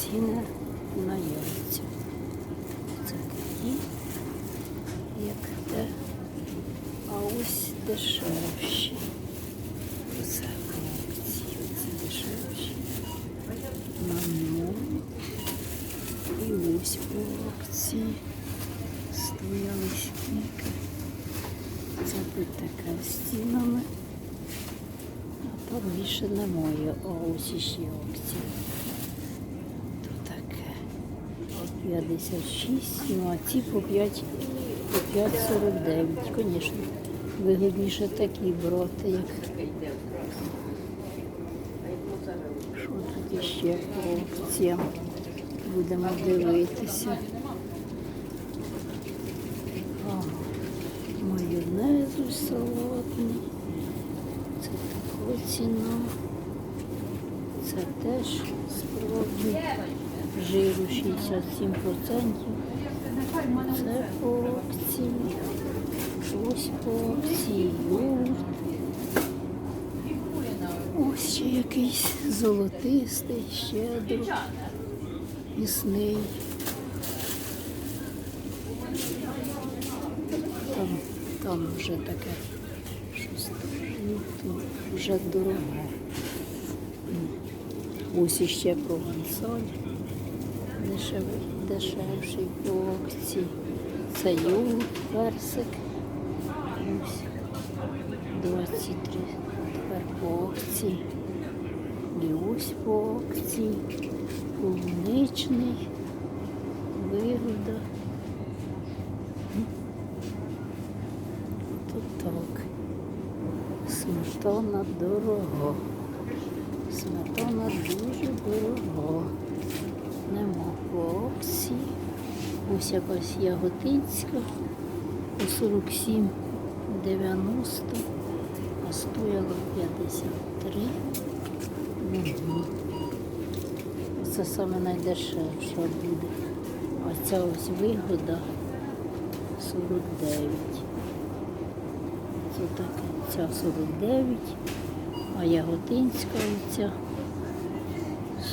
ціни на яйця. Це такі, як те, а ось дешевші. Оце акції, оце дешевші. На. І ось по акції стояли скільки. Це тут цінами. А більше немає. А ось іще акції. Тут таке. По 56, ну а ці по 5, по 5,49. Звісно, вигідніше такі брати, як що тут іще по акціям. Будемо дивитися. Ага. Майонезу салатний. Це така ціна. Це теж справді жиру 67%. Це по акції. Ось по акції. Ось ще якийсь золотистий, щедро, місний. Там, там вже таке щось ну, вже дорого. Ось іще провансаль. Дешевший по акції. Це йогурт, персик. Ось 23 тепер по акції. І ось по акції. Полуничний, вигода. Тут так. Сметана дорого. Сметана дуже дорого. Нема по. Ось якась яготинська по 47,90, а стояла 53. Мгм. Це саме найдешевша буде. А ця ось вигода 49. Це таке, ця 49, а яготинська оця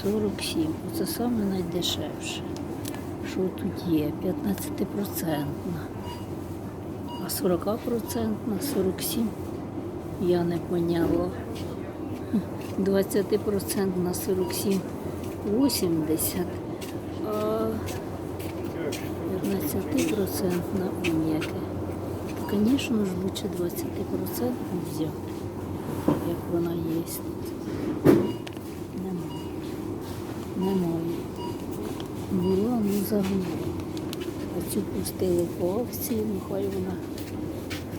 47. Оце саме найдешевше. Що тут є? 15%. А 40% 47 я не поняла. 20% на 47 80, а 15% на м'яке. Звісно ж, лучше 20% взяти, як вона є. Немає. Була, ну загубила. Оцю пустили по акції, нехай вона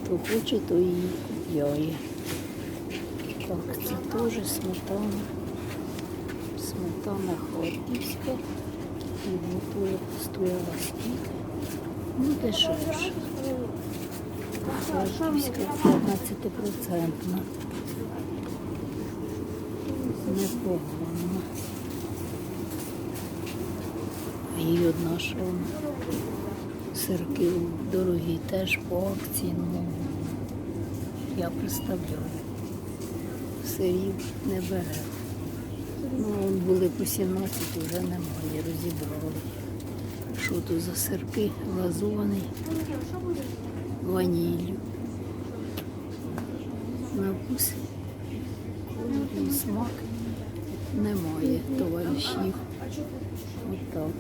хто хоче, то її купляє. Так, це теж сметана. Сметана Харківська. І готує стояла скільки. Ну, дешевше. Харківська 15%. Непогано. І одна що сирки дорогі теж по акції. Ну, я представляю. Сирів не бере. Ну, були по 17, вже немає, розібрали. Що тут за сирки? Глазований ваніллю. На вкус і смак немає товаришів. Отак.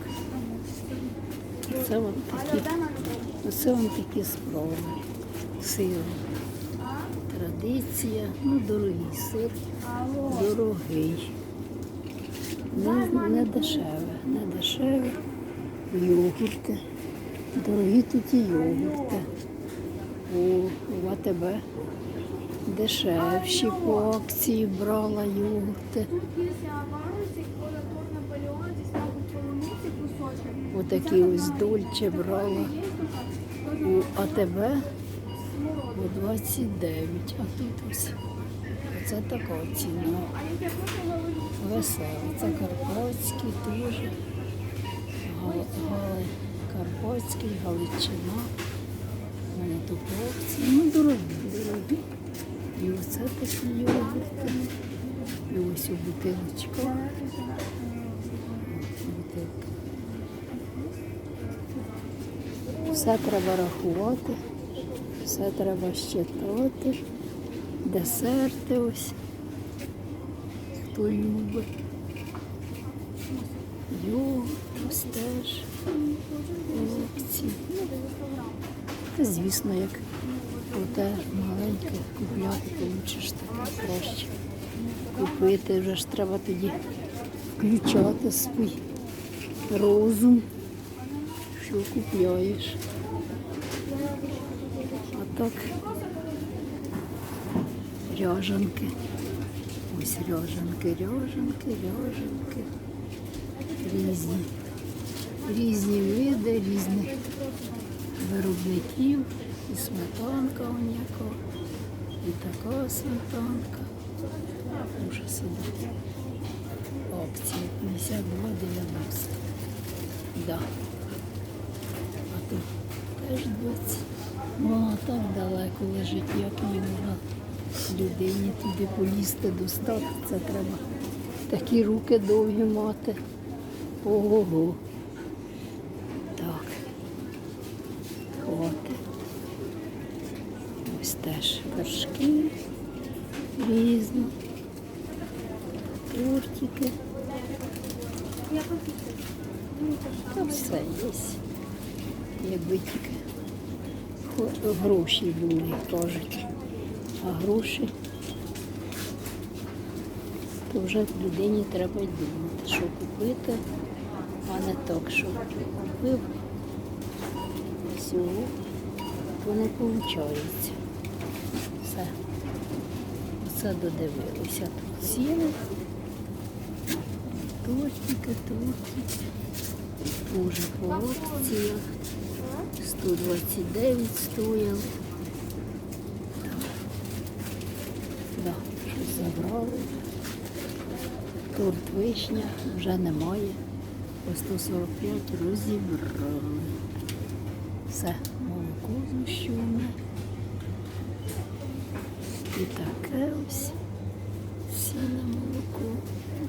Це от такі, оце вам такі справи. Сир. Традиція, ну дорогий сир, дорогий. Не, не дешеве, не дешеве. Йогурти. Дорогі тут і йогурти. У, АТБ дешевші по акції брала йогурти. Отакі ось дольче брала у АТБ по 29, а тут ось оце така ціна. Весела. Це Карпатський теж. Карпатський, Галичина. У тут хлопці. Ну, дорогі, дорогі. І оце такі йогурти. І ось у бутилочках. Все треба рахувати, все треба щитати, десерти ось, хто любить. Йогурт теж, опці. Звісно, як оте маленьке купляти, то лучше таке краще. Купити вже ж треба тоді включати свій розум, що купляєш. А так ряжанки. Ось ряжанки, ряжанки, ряжанки. Різні. Різні види, різних виробників. І сметанка яка, і така сметанка. Дуже собі. Акції 52,90. Да. А тут теж 20. Ну, а так далеко лежить, як на людині туди полізти достати. Це треба такі руки довгі мати. Ого. Так. Хвати. Теж вершки різні. Тортики. Там все є. Якби тільки гроші були, кажуть. А гроші, то вже людині треба думати, що купити, а не так, що купив всього, то не виходить. Все. Оце додивилися. Тут ціни. Тортики, тортики. Уже по акціях. 129 стояв. Да, щось забрали. Торт вишня вже немає. По 145 розібрали. Все, молоко зущене. І таке ось. Сіне молоко.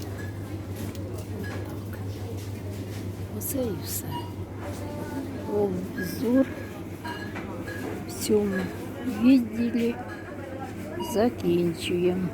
Так. Оце і все. Обзор в цьому відділі закінчуємо.